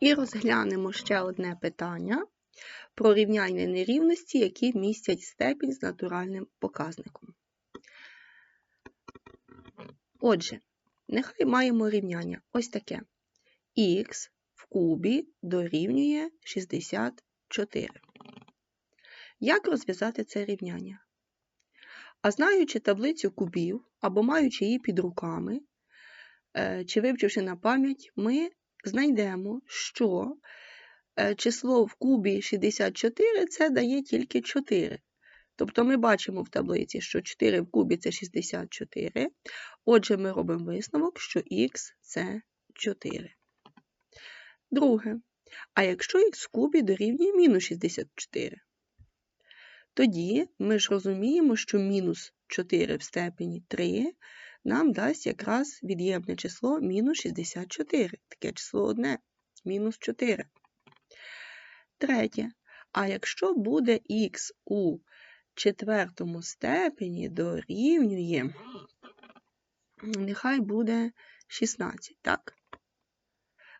І розглянемо ще одне питання про рівняння нерівності, які містять степінь з натуральним показником. Отже, нехай маємо рівняння ось таке. х в кубі дорівнює 64. Як розв'язати це рівняння? А знаючи таблицю кубів або маючи її під руками, е, чи вивчивши на пам'ять, ми знайдемо, що е, число в кубі 64 це дає тільки 4. Тобто ми бачимо в таблиці, що 4 в кубі це 64. Отже, ми робимо висновок, що х це 4. Друге. А якщо х в кубі дорівнює мінус 64, тоді ми ж розуміємо, що мінус 4 в степені 3 нам дасть якраз від'ємне число мінус 64. Таке число одне мінус 4. Третє. А якщо буде х у четвертому степені дорівнює, нехай буде 16, так?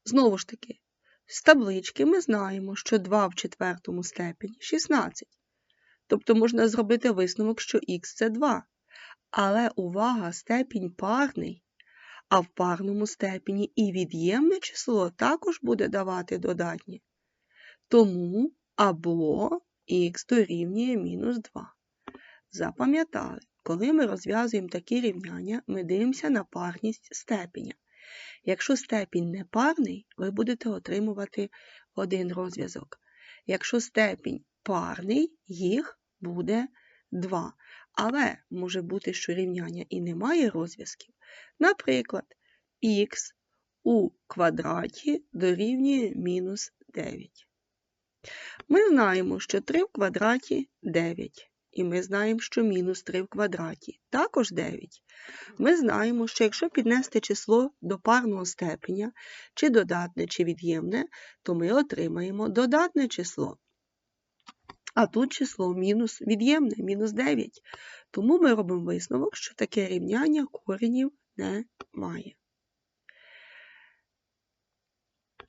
Знову ж таки, з таблички ми знаємо, що 2 в четвертому степені 16. Тобто можна зробити висновок, що х це 2. Але увага, степінь парний, а в парному степені і від'ємне число також буде давати додатнє. Тому або х дорівнює мінус 2. Запам'ятали, коли ми розв'язуємо такі рівняння, ми дивимося на парність степеня. Якщо степінь непарний, ви будете отримувати один розв'язок. Якщо степінь парний, їх буде 2. Але може бути, що рівняння і немає розв'язків. Наприклад, х у квадраті дорівнює мінус 9. Ми знаємо, що 3 в квадраті 9. І ми знаємо, що мінус 3 в квадраті також 9. Ми знаємо, що якщо піднести число до парного степеня, чи додатне, чи від'ємне, то ми отримаємо додатне число. А тут число мінус від'ємне, мінус 9. Тому ми робимо висновок, що таке рівняння коренів не має.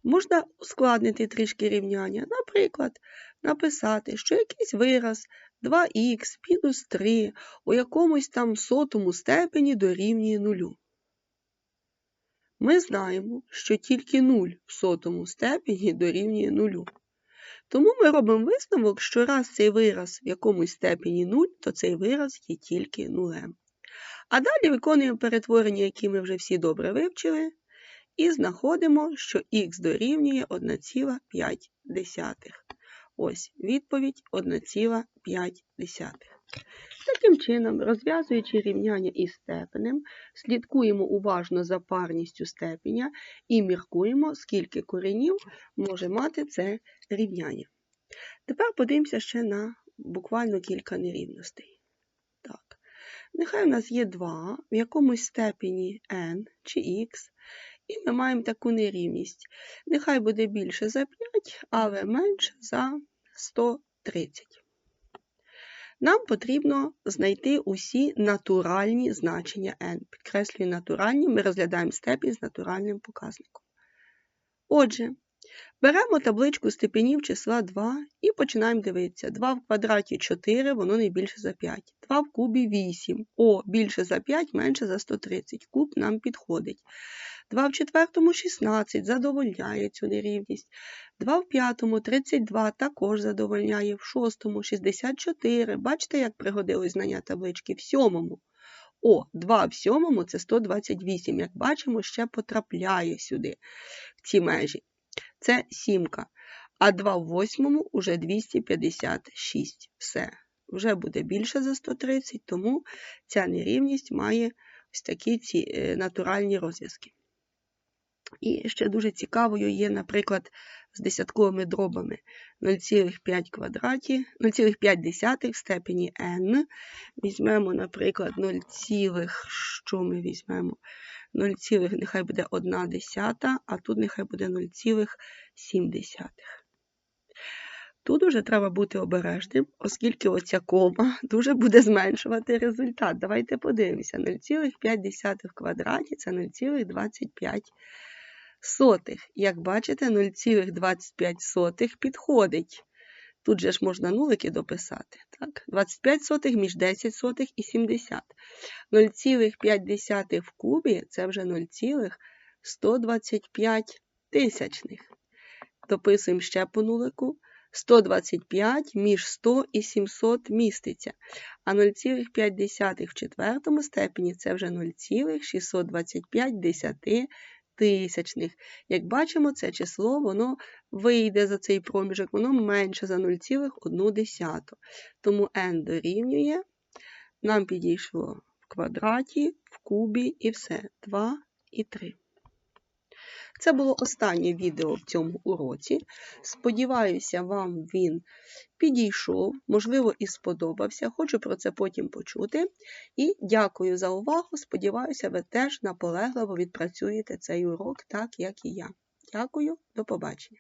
Можна ускладнити трішки рівняння. Наприклад, написати, що якийсь вираз 2х мінус 3 у якомусь там сотому степені дорівнює нулю. Ми знаємо, що тільки 0 в сотому степені дорівнює нулю. Тому ми робимо висновок, що раз цей вираз в якомусь степені 0, то цей вираз є тільки нулем. А далі виконуємо перетворення, які ми вже всі добре вивчили, і знаходимо, що х дорівнює 1,5. Ось відповідь 1,5. Таким чином, розв'язуючи рівняння із степенем, слідкуємо уважно за парністю степеня і міркуємо, скільки коренів може мати це рівняння. Тепер подивимося ще на буквально кілька нерівностей. Так. Нехай у нас є 2 в якомусь степені n чи x, і ми маємо таку нерівність. Нехай буде більше за 5, але менше за 130. Нам потрібно знайти усі натуральні значення n. Підкреслюю натуральні, ми розглядаємо степінь з натуральним показником. Отже, беремо табличку степенів числа 2 і починаємо дивитися. 2 в квадраті 4, воно не більше за 5. 2 в кубі 8. О, більше за 5, менше за 130. Куб нам підходить. 2 в четвертому 16 задовольняє цю нерівність. 2 в п'ятому 32 також задовольняє, в шостому 64. Бачите, як пригодилось знання таблички в сьомому. О, 2 в сьомому це 128. Як бачимо, ще потрапляє сюди, в ці межі. Це сімка. А 2 в восьмому уже 256. Все. Вже буде більше за 130, тому ця нерівність має ось такі ці е, натуральні розв'язки. І ще дуже цікавою є, наприклад, з десятковими дробами 0,5 квадраті, 0,5 в степені n. Візьмемо, наприклад, 0, що ми візьмемо? 0, нехай буде 1 десята, а тут нехай буде 0,7. Тут уже треба бути обережним, оскільки оця кома дуже буде зменшувати результат. Давайте подивимося: 0,5 в квадраті це 0,25. Як бачите, 0,25 підходить. Тут же ж можна нулики дописати. Так? 25 сотих між 10 сотих і 70. 0,5 в кубі це вже 0,125 тисячних. Дописуємо ще по нулику. 125 між 100 і 700 міститься. А 0,5 в четвертому степені це вже 0,625 десяти тисячних. Як бачимо, це число воно вийде за цей проміжок, воно менше за 0,1. Тому n дорівнює, нам підійшло в квадраті, в кубі і все. 2 і 3. Це було останнє відео в цьому уроці. Сподіваюся, вам він підійшов, можливо, і сподобався. Хочу про це потім почути. І дякую за увагу. Сподіваюся, ви теж наполегливо відпрацюєте цей урок так, як і я. Дякую, до побачення.